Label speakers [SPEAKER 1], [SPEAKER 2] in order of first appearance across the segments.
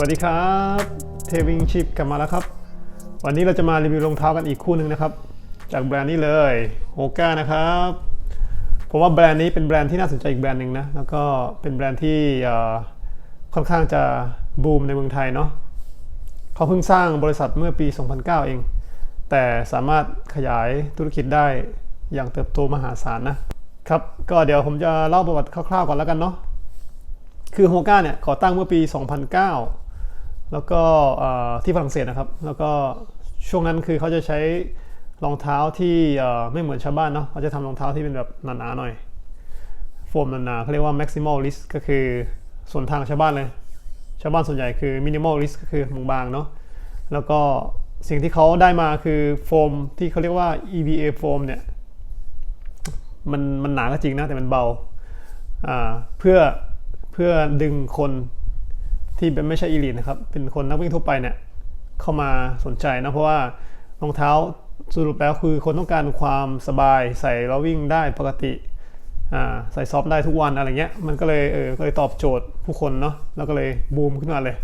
[SPEAKER 1] สวัสดีครับเทวิงชิปกลับมาแล้วครับ วันนี้เราจะมารีวิวรองเท้ากันอีกคู่หนึ่งนะครับ จากแบรนด์นี้เลยโฮก้านะครับผมว่าแบรนด์นี้เป็นแบรนด์ที่น่าสนใจอีกแบรนด์หนึ่งนะแล้วก็เป็นแบรนด์ที่ค่อนข้างจะบูมในเมืองไทยเนาะเขาเพิ่งสร้างบริษัทเมื่อปี 2009 เอง แต่สามารถขยายธุรกิจได้อย่างเติบโตมหาศาลนะครับก็เดี๋ยวผมจะเล่าประวัติคร่าวๆก่อนแล้วกันเนาะคือโฮก้าเนี่ยก่อตั้งเมื่อปี 2009 แล้วก็ที่ฝรั่งเศสนะครับ แล้วก็ช่วงนั้นคือเขาจะใช้รองเท้าที่ไม่เหมือนชาวบ้านเนาะเขาจะทำรองเท้าที่เป็นแบบหนาๆหน่อย โฟมหนาๆเขาเรียกว่า maximalist ก็คือส่วนทางชาวบ้านเลย ชาวบ้านส่วนใหญ่คือ minimalist ก็คือบางๆเนาะ แล้วก็สิ่งที่เขาได้มาคือโฟมที่เขาเรียกว่า EVA โฟมเนี่ย มันมันหนาก็จริงนะแต่มันเบา เพื่อเพื่อดึงคน ที่เป็นไม่ใช่อีลิทนะครับ เป็นคนนักวิ่งทั่วไปเนี่ยเข้ามาสนใจนะเพราะว่ารองเท้าสรุปแล้วคือคนต้องการความสบายใส่แล้ววิ่งได้ปกติใส่ซอฟได้ทุกวันอะไรเงี้ยมันก็เลยเออก็เลยตอบโจทย์ผู้คนเนาะแล้วก็เลยบูมขึ้นมาเลย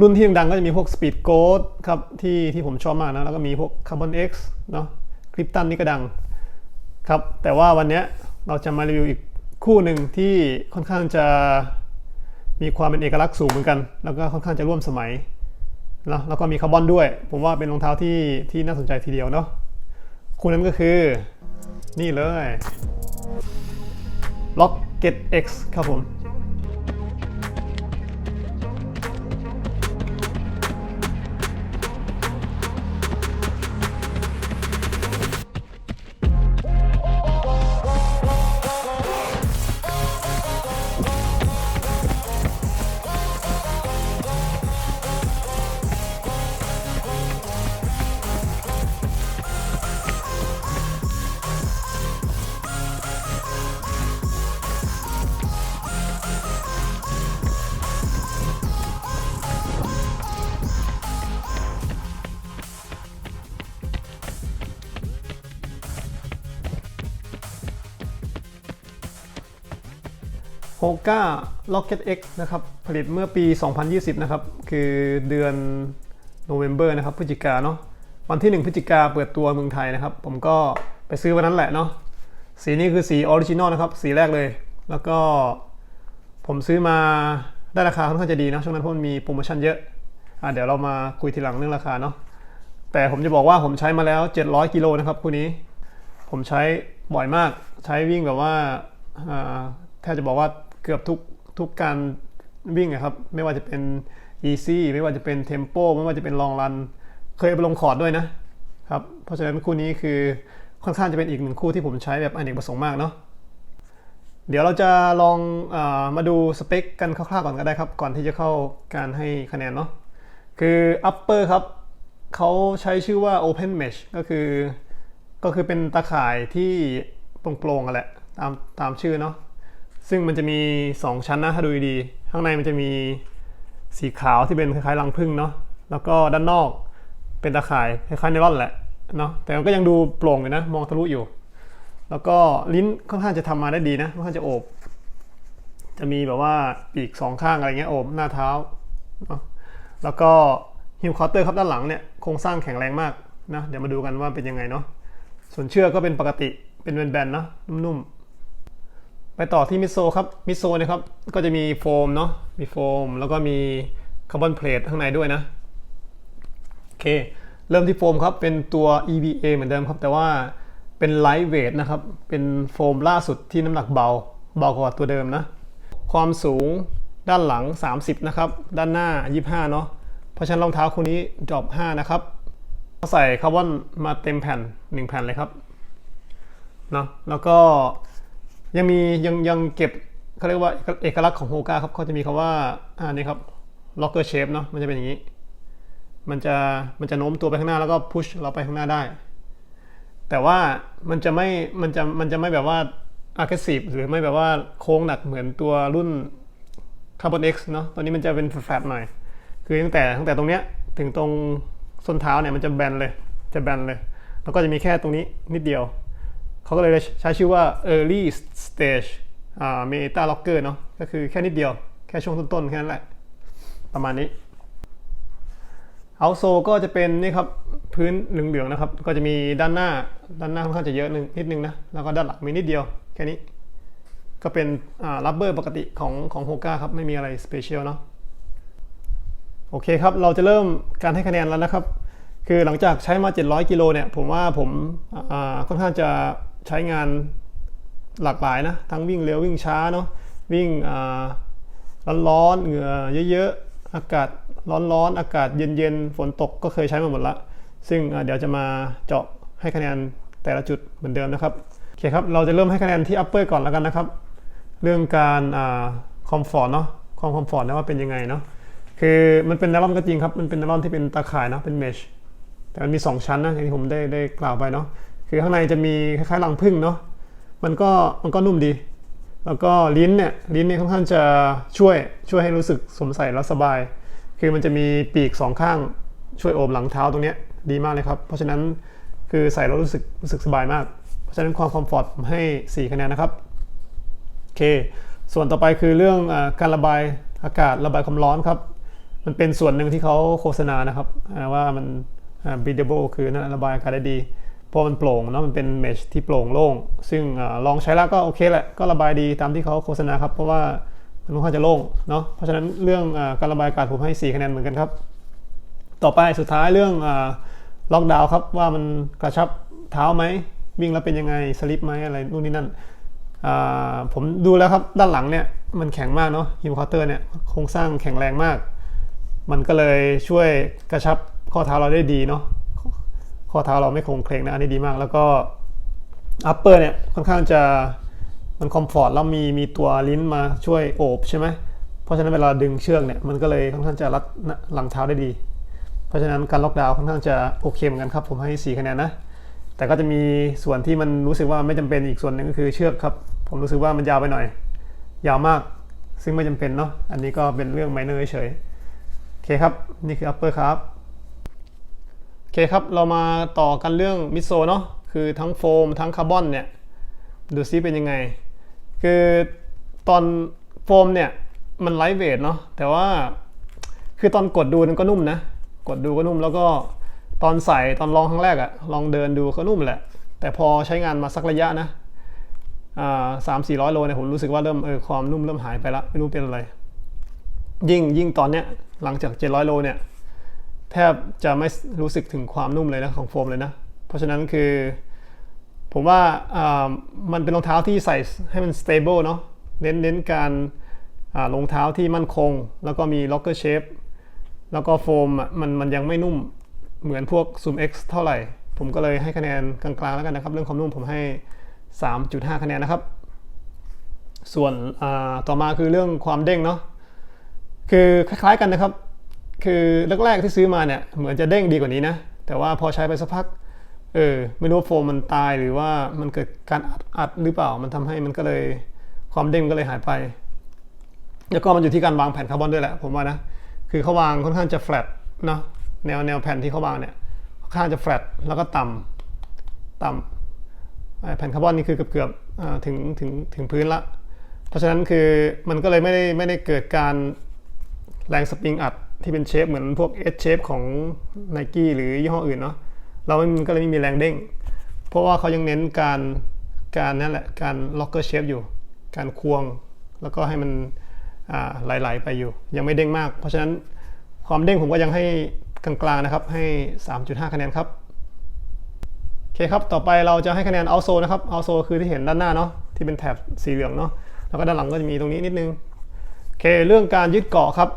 [SPEAKER 1] รุ่นที่ดังก็จะมีพวก Speed g o a t ครับที่ที่ผมชอบมากนะ แล้วก็มีพวก Carbon X เนาะคลิปตันนี่ก็ดังครับ แต่ว่าวันนี้เราจะมารีวิวอีกคู่หนึ่งที่ค่อนข้างจะ มีความเป็นเอกลักษณ์สูงเหมือนกัน แล้วก็ค่อนข้างจะร่วมสมัยนะแล้วก็มีคาร์บอนด้วย ผมว่าเป็นรองเท้าที่ที่น่าสนใจทีเดียวเนาะคู่นั้นก็คือ นี่เลย Rocket X ครับผม h o g a Rocket X นะครับ ผลิตเมื่อปี 2020 นะครับ คือเดือนโนเวม ber นะครับ พฤศจิกาเนาะ วันที่ 1 พฤศจิกาเปิดตัวเมืองไทยนะครับ ผมก็ไปซื้อวันนั้นแหละเนาะ สีนี้คือสีออริจินอลนะครับ สีแรกเลย แล้วก็ผมซื้อมาได้ราคาค่อนข้างจะดีนะ ช่วงนั้นเพราะมันมีโปรโมชั่นเยอะอะเดี๋ยวเรามาคุยทีหลังเรื่องราคาเนาะ แต่ผมจะบอกว่าผมใช้มาแล้ว 700 กิโลนะครับคู่นี้ ผมใช้บ่อยมาก ใช้วิ่งแบบว่าแทบจะบอกว่า กือบทุกทุกการวิ่งอะครับ ไม่ว่าจะเป็น easy ไม่ว่าจะเป็น tempo ไม่ว่าจะเป็น long run เคยไปลงคอร์ดด้วยนะครับ เพราะฉะนั้นคู่นี้คือค่อนข้างจะเป็นอีกหนึ่งคู่ที่ผมใช้แบบอเนกประสงค์มากเนาะเดี๋ยวเราจะลองอามาดูสเปคกันคร่าวๆก่อนก็ได้ครับ ก่อนที่จะเข้าการให้คะแนนเนาะคือ upper ครับเขาใช้ชื่อว่า open mesh ก็คือ ก็คือเป็นตาข่ายที่โปร่งๆกันแหละตามตามชื่อเนาะ ซึ่งมันจะมี 2 ชั้นนะถ้าดูดีข้างในมันจะมีสีขาวที่เป็นคล้ายๆรังผึ้งเนาะแล้วก็ด้านนอกเป็นตาข่ายคล้ายๆไนลอนแหละเนาะแต่มันก็ยังดูโปร่งอยู่นะ มองทะลุอยู่ แล้วก็ลิ้นค่อนข้างจะทำมาได้ดีนะค่อนข้างจะโอบ จะมีแบบว่าปีกสองข้างอะไรเงี้ยโอบหน้าเท้าเนาะแล้วก็ฮิลคอเตอร์ครับด้านหลังเนี่ยโครงสร้างแข็งแรงมากนะเดี๋ยวมาดูกันว่าเป็นยังไงเนาะส่วนเชือกก็เป็นปกติเป็นแบนๆเนาะนุ่มๆ ไปต่อที่มิโซครับ มิโซเนี่ยครับ ก็จะมีโฟมเนาะ มีโฟม แล้วก็มีคาร์บอนเพลทข้างในด้วยนะ โอเค เริ่มที่โฟมครับ เป็นตัว EVA เหมือนเดิมครับ แต่ว่าเป็นไลท์เวทนะครับ เป็นโฟมล่าสุดที่น้ำหนักเบา เบากว่าตัวเดิมนะ ความสูงด้านหลัง 30 นะครับ ด้านหน้า 25 เนาะ เพราะฉะนั้นรองเท้าคู่นี้จอบ5นะครับ ใส่คาร์บอนมาเต็มแผ่น 1 แผ่นเลยครับ เนาะ แล้วก็ ยังมียังยังเก็บเขาเรียกว่าเอกลักษณ์ของโฮก้าครับเขาจะมีคำว่าอ่านี่ครับ locker shape เนาะมันจะเป็นอย่างนี้ มันจะมันจะโน้มตัวไปข้างหน้าแล้วก็พุชเราไปข้างหน้าได้ แต่ว่ามันจะไม่มันจะมันจะไม่แบบว่า aggressive หรือไม่แบบว่าโค้งหนักเหมือนตัวรุ่น Carbon X เนาะตัวนี้มันจะเป็นแฟลตๆหน่อย คือตั้งแต่ตั้งแต่ตรงเนี้ยถึงตรงส้นเท้าเนี่ยมันจะแบนเลย จะแบนเลย แล้วก็จะมีแค่ตรงนี้นิดเดียว เขาก็เลยใช้ชื่อว่า early stage อ่า meta locker เนาะก็คือแค่นิดเดียว แค่ช่วงต้นๆ แค่นั้นแหละ ประมาณนี้เอาโซก็จะเป็นนี่ครับ พื้นเหลืองๆ นะครับ ก็จะมีด้านหน้า ด้านหน้าค่อนข้างจะเยอะนึงนิดนึงนะ แล้วก็ด้านหลังมีนิดเดียว แค่นี้ ก็เป็นอ่ารับเบอร์ปกติของของโฮก้าครับ ไม่มีอะไรสเปเชียลเนาะโอเคครับ เราจะเริ่มการให้คะแนนแล้วนะครับ คือหลังจากใช้มา 700 กิโลเนี่ย ผมว่าผมค่อนข้างจะ ใช้งานหลากหลายนะ ทั้งวิ่งเร็ววิ่งช้าเนาะวิ่งอ่าร้อนๆเหงื่อเยอะๆ อากาศร้อนๆ อากาศเย็นๆ ฝนตกก็เคยใช้มาหมดละ ซึ่งเดี๋ยวจะมาเจาะให้คะแนนแต่ละจุดเหมือนเดิมนะครับ โอเคครับ เราจะเริ่มให้คะแนนที่ upper ก่อนแล้วกันนะครับ เรื่องการคอมฟอร์ตเนาะ ความคอมฟอร์ตนะว่าเป็นยังไงเนาะ คือมันเป็นไนลอนก็จริงครับ มันเป็นไนลอนที่เป็นตาข่ายเนาะ เป็นเมช แต่มันมี 2 ชั้นนะอย่างที่ผมได้ได้กล่าวไปเนาะ คือข้างในจะมีคล้ายๆรังผึ้งเนาะมันก็มันก็นุ่มดี แล้วก็ลิ้นเนี่ยลิ้นเนี่ยค่อนข้างจะช่วยช่วยให้รู้สึกสมใส่แล้วสบาย คือมันจะมีปีกสองข้างช่วยโอบหลังเท้าตรงนี้ดีมากเลยครับ เพราะฉะนั้นคือใส่แล้วรู้สึกรู้สึกสบายมาก เพราะฉะนั้นความคอมฟอร์ตผมให้ 4 คะแนนนะครับโอเค ส่วนต่อไปคือเรื่องอการระบายอากาศระบายความร้อนครับ มันเป็นส่วนหนึ่งที่เขาโฆษณานะครับว่ามัน breathable คือนั่นระบายอากาศได้ดี เพราะมันโปร่งเนาะมันเป็นเมชที่โปร่งโล่ง ซึ่งอลองใช้แล้วก็โอเคแหละ ก็ระบายดีตามที่เขาโฆษณาครับ เพราะว่ามันค่อนข้างจะโล่งเนาะ เพราะฉะนั้นเรื่องอการระบายอากาศผมให้ 4 คะแนนเหมือนกันครับ ต่อไปสุดท้ายเรื่องล็อกดาวน์ครับว่ามันกระชับเท้าไหมวิ่งแล้วเป็นยังไงสลิปไหมอะไรนู่นนี่นั่นผมดูแล้วครับด้านหลังเนี่ยมันแข็งมากเนาะฮิมคอเตอร์เนี่ยโครงสร้างแข็งแรงมาก มันก็เลยช่วยกระชับข้อเท้าเราได้ดีเนาะ ข้อเท้าเราไม่โคงเคลงนะอันนี้ดีมาก แล้วก็อัปเปอร์เนี่ยค่อนข้างจะมันคอมฟอร์ตแล้วมีมีตัวลิ้นมาช่วยโอบใช่ไหมเพราะฉะนั้นเวลาดึงเชือกเนี่ยมันก็เลยค่อนข้างจะรัดหลังเท้าได้ดี เพราะฉะนั้นการล็อกดาวน์ค่อนข้างจะโอเคเหมือนกันครับ ผมให้4คะแนนนะแต่ก็จะมีส่วนที่มันรู้สึกว่าไม่จำเป็นอีกส่วนหนึ่งก็คือเชือกครับ ผมรู้สึกว่ามันยาวไปหน่อย ยาวมากซึ่งไม่จำเป็นเนาะอันนี้ก็เป็นเรื่องไมเนอร์เฉยโอเคครับ นี่คือ upper ครับ คครับ เรามาต่อกันเรื่องมิโซเนาะคือทั้งโฟมทั้งคาร์บอนเนี่ย ดูซิเป็นยังไง คือตอนโฟมเนี่ย มันไลท์เวทเนาะแต่ว่าคือตอนกดดูมันก็นุ่มนะ กดดูก็นุ่มแล้วก็ตอนใส่ตอนลองครั้งแรกอะลองเดินดูก็นุ่มแหละ แต่พอใช้งานมาสักระยะนะสามสี่ร้อยโลเนี่ยผมรู้สึกว่าเริ่มเออความนุ่มเริ่มหายไปละไม่รู้เป็นอะไร ยิ่งยิ่งตอนเนี้ยหลังจาก700โลเนี่ย แทบจะไม่รู้สึกถึงความนุ่มเลยนะของโฟมเลยนะ เพราะฉะนั้นคือ ผมว่ามันเป็นรองเท้าที่ใส่ให้มัน stable เนาะเน้นเน้นการรองเท้าที่มั่นคง แล้วก็มี locker shape แล้วก็โฟมมันมันยังไม่นุ่มเหมือนพวก Zoom X เท่าไหร่ ผมก็เลยให้คะแนนกลางๆแล้วกันนะครับ เรื่องความนุ่มผมให้ 3.5 คะแนนนะครับ ส่วนต่อมาคือเรื่องความเด้งเนาะคือคล้ายๆกันนะครับ คือแรกๆที่ซื้อมาเนี่ยเหมือนจะเด้งดีกว่านี้นะ แต่ว่าพอใช้ไปสักพักเออไม่รู้โฟมมันตายหรือว่ามันเกิดการอัดอัดหรือเปล่ามันทำให้มันก็เลยความเด้งก็เลยหายไป แล้วก็มันอยู่ที่การวางแผ่นคาร์บอนด้วยแหละผมว่านะคือเขาวางค่อนข้างจะแฟลตเนาะแนวแนวแผ่นที่เขาวางเนี่ยค่อนข้างจะแฟลตแล้วก็ต่ำต่ำแผ่นคาร์บอนนี่คือเกือบเกือบถึงถึงถึงพื้นละ เพราะฉะนั้นคือมันก็เลยไม่ได้ไม่ได้เกิดการแรงสปริงอัด ที่เป็นเชฟเหมือนพวกเอสเชฟของ n i กี้หรือยี่ห้ออื่นเนาะเรามันก็เลยไม่มีแรงเด้ง เพราะว่าเขายังเน้นการการนั่นแหละการล็อกเกอร์เชฟอยู่ การควง แล้วก็ให้มันไหลๆไปอยู่ ยังไม่เด้งมาก เพราะฉะนั้นความเด้งผมก็ยังให้กลางๆนะครับ ให้ 3.5 คะแนนครับโอเคครับ ต่อไปเราจะให้คะแนนเอาโซนะครับเอาโซคือที่เห็นด้านหน้าเนาะที่เป็นแถบสีเหลืองเนาะแล้วก็ด้านหลังก็จะมีตรงนี้นิดนึงโอเคเรื่องการยึดเกาะครับ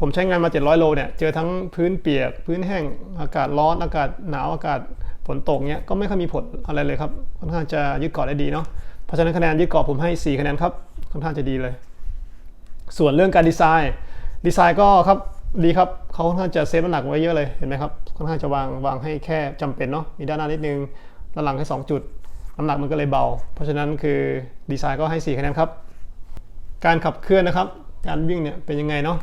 [SPEAKER 1] ผมใช้งานมา 700 โลเนี่ย เจอทั้งพื้นเปียก พื้นแห้ง อากาศร้อน อากาศหนาว อากาศฝนตกเนี้ยก็ไม่ค่อยมีผลอะไรเลยครับ ค่อนข้างจะยึดเกาะได้ดีเนาะ เพราะฉะนั้นคะแนนยึดเกาะผมให้ 4 คะแนนครับ ค่อนข้างจะดีเลย ส่วนเรื่องการดีไซน์ ดีไซน์ก็ครับ ดีครับ เขาค่อนข้างจะเซฟน้ำหนักไว้เยอะเลย เห็นไหมครับ ค่อนข้างจะวางวางให้แค่จำเป็นเนาะ มีด้านหน้านิดนึง ด้านหลังให้2จุด น้ำหนักมันก็เลยเบา เพราะฉะนั้นคือดีไซน์ก็ให้ 4 คะแนนครับ การขับเคลื่อนนะครับ การวิ่งเนี่ยเป็นยังไงเนาะ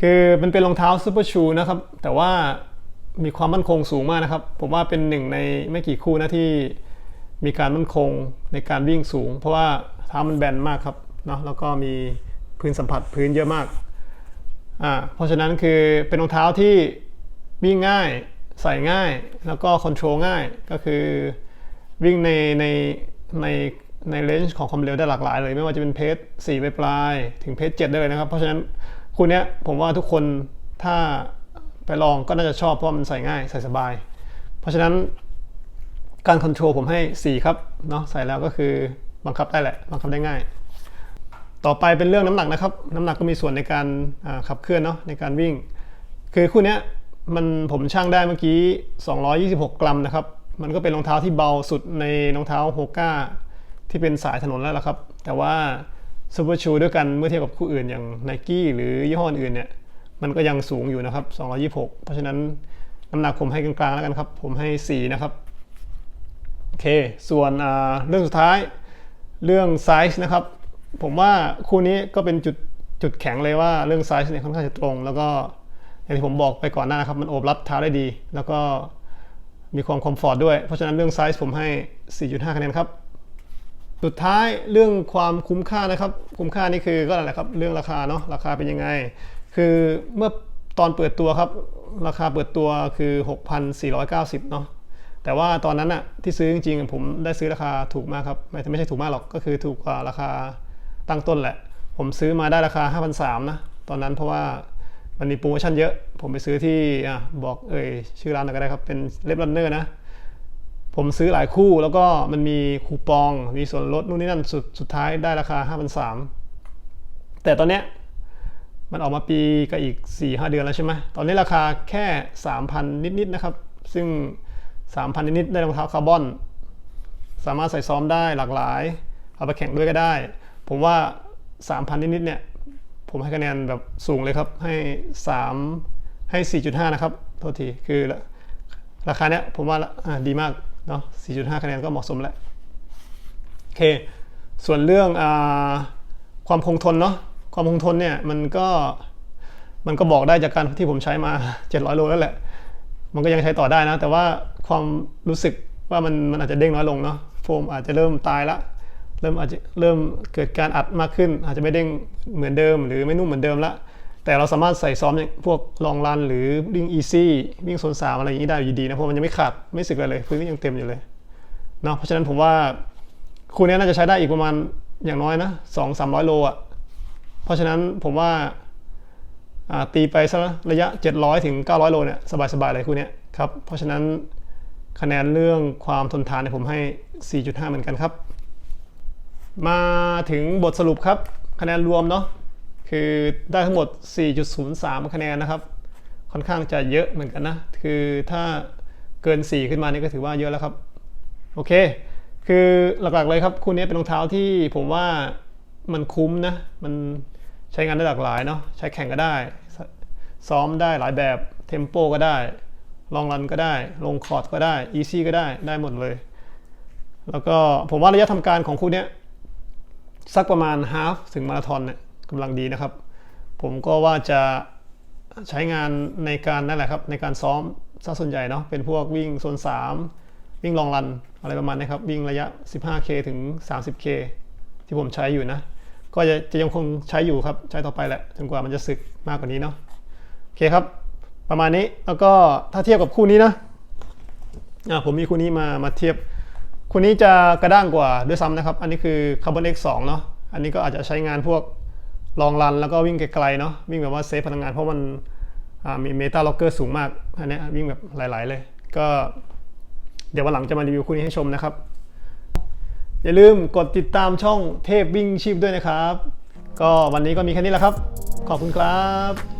[SPEAKER 1] คือมันเป็นรองเท้าซูเปอร์ชูนะครับ แต่ว่ามีความมั่นคงสูงมากนะครับ ผมว่าเป็นหนึ่งในไม่กี่คู่นะที่มีการมั่นคงในการวิ่งสูง เพราะว่าเท้ามันแบนมากครับเนาะแล้วก็มีพื้นสัมผัสพื้นเยอะมากอ่าเพราะฉะนั้นคือเป็นรองเท้าที่วิ่งง่ายใส่ง่าย แล้วก็คอนโทรลง่ายก็คือวิ่งในในในในเลนจ์ของความเร็วได้หลากหลายเลย ไม่ว่าจะเป็นเพจ4ไปปลาย ถึงเพจ7ได้เลยนะครับ เพราะฉะนั้น คู่นี้ผมว่าทุกคนถ้าไปลองก็น่าจะชอบเพราะมันใส่ง่ายใส่สบาย เพราะฉะนั้นการคอนโทรลผมให้ 4 ครับเนาะใส่แล้วก็คือบังคับได้แหละ บังคับได้ง่าย ต่อไปเป็นเรื่องน้ำหนักนะครับ น้ำหนักก็มีส่วนในการขับเคลื่อนเนาะในการวิ่ง คือคู่นี้มันผมช่างได้เมื่อกี้ 226 กรัมนะครับ มันก็เป็นรองเท้าที่เบาสุดในรองเท้าโฮก้าที่เป็นสายถนนแล้วละครับ แต่ว่า ซูเปอร์ชูด้วยกันเมื่อเทียบกับคู่อื่นอย่าง n i กี้หรือยี่ห้ออื่นเนี่ย มันก็ยังสูงอยู่นะครับ 226 เพราะฉะนั้นน้ำหนักผมให้กลางๆแล้วกันครับ ผมให้ 4 นะครับ โอเค ส่วนเรื่องสุดท้ายเรื่องไซส์นะครับ ผมว่าคู่นี้ก็เป็นจุดจุดแข็งเลยว่าเรื่องไซส์เนี่ยค่อนข้างจะตรง แล้วก็อย่างที่ผมบอกไปก่อนหน้านะครับ มันโอบรับเท้าได้ดี แล้วก็มีความคอมฟอร์ตด้วย เพราะฉะนั้นเรื่องไซส์ผมให้ 4.5 คะแนนครับ สุดท้ายเรื่องความคุ้มค่านะครับ คุ้มค่านี่คือก็อะไรครับเรื่องราคาเนาะราคาเป็นยังไง คือเมื่อตอนเปิดตัวครับ ราคาเปิดตัวคือ 6,490 เนาะแต่ว่าตอนนั้นอะที่ซื้อจริงๆ ผมได้ซื้อราคาถูกมากครับ ไม่ไม่ใช่ถูกมากหรอกก็คือถูกกว่าราคาตั้งต้นแหละ ผมซื้อมาได้ราคา 5,300นะตอนนั้นเพราะว่ามันมีโปรโมชั่นเยอะ ผมไปซื้อที่อะบอกเอ่ยชื่อร้านก็ได้ครับเป็นเล็บรันเนอร์นะ ผมซื้อหลายคู่แล้วก็มันมีคูปอง มีส่วนลดนู่นนี่นั่นสุดสุดท้ายได้ราคา 5,300 แต่ตอนเนี้ยมันออกมาปีก็อีก 4-5 เดือนแล้วใช่ไหมตอนนี้ราคาแค่ 3,000 นิดๆนะครับ ซึ่ง 3,000 นิดๆได้รองเท้าคาร์บอน สามารถใส่ซ้อมได้หลากหลาย เอาไปแข่งด้วยก็ได้ ผมว่า 3,000 นิดๆเนี่ยผมให้คะแนนแบบสูงเลยครับ ให้ 3 ให้ 4.5 นะครับ โทษที คือราคาเนี้ยผมว่าอะดีมาก เนาะ 4.5 คะแนนก็เหมาะสมแล้ว โอเค ส่วนเรื่องอความคงทนเนาะ ความคงทนเนี่ยมันก็มันก็บอกได้จากการที่ผมใช้มา 700 โลแล้วแหละ มันก็ยังใช้ต่อได้นะ แต่ว่าความรู้สึกว่ามันมันอาจจะเด้งน้อยลงเนาะ โฟมอาจจะเริ่มตายละ เริ่มอาจจะเริ่มเกิดการอัดมากขึ้น อาจจะไม่เด้งเหมือนเดิม หรือไม่นุ่มเหมือนเดิมละ แต่เราสามารถใส่ซ้อมอย่างพวกลองรันหรือวิ่งอีซี่วิ่งโซนสามอะไรอย่างนี้ได้อยู่ดีนะเพราะมันยังไม่ขาดไม่สึกไรเลยพื้นก็ยังเต็มอยู่เลยเนาะเพราะฉะนั้นผมว่าคู่นี้น่าจะใช้ได้อีกประมาณอย่างน้อยนะสองสามร้อยโลอะเพราะฉะนั้นผมว่าตีไปสักระยะ 700 ถึง 900 โลเนี่ยสบายๆเลยคู่นี้ครับ เพราะฉะนั้นคะแนนเรื่องความทนทานเนี่ยผมให้ 4.5 เหมือนกันครับ มาถึงบทสรุปครับ คะแนนรวมเนาะ คือได้ทั้งหมด 4.03 คะแนนนะครับ ค่อนข้างจะเยอะเหมือนกันนะ คือถ้าเกิน 4 ขึ้นมานี่ก็ถือว่าเยอะแล้วครับ โอเค คือหลักๆเลยครับ คู่นี้เป็นรองเท้าที่ผมว่ามันคุ้มนะ มันใช้งานได้หลากหลายเนาะ ใช้แข่งก็ได้ ซ้อมได้หลายแบบ เทมโปก็ได้ ลองรันก็ได้ ลงคอร์ดก็ได้ อีซี่ก็ได้ ได้หมดเลย แล้วก็ผมว่าระยะทำการของคู่นี้สักประมาณฮาฟถึงมาราธอนเนี่ย กำลังดีนะครับ ผมก็ว่าจะใช้งานในการนั่นแหละครับ ในการซ้อมซะส่วนใหญ่เนาะเป็นพวกวิ่งโซน3 วิ่งลองรันอะไรประมาณนี้ครับวิ่งระยะ 15K ถึง 30K ที่ผมใช้อยู่นะ ก็จะจะยังคงใช้อยู่ครับ ใช้ต่อไปแหละจนกว่ามันจะสึกมากกว่านี้เนาะโอเคครับ ประมาณนี้แล้วก็ถ้าเทียบกับคู่นี้นะอ่าผมมีคู่นี้มามาเทียบ คู่นี้จะกระด้างกว่าด้วยซ้ำนะครับ อันนี้คือ Carbon X2 เนาะอันนี้ก็อาจจะใช้งานพวก ลองรันแล้วก็วิ่งไกลๆเนาะวิ่งแบบว่าเซฟพลังงานเพราะมันมีเมตาล็อกเกอร์สูงมากอันนี้วิ่งแบบหลาย ๆ เลย ก็เดี๋ยววันหลังจะมารีวิวคู่นี้ให้ชมนะครับ อย่าลืมกดติดตามช่องเทพวิ่งชีพด้วยนะครับ ก็วันนี้ก็มีแค่นี้แหละครับ ขอบคุณครับ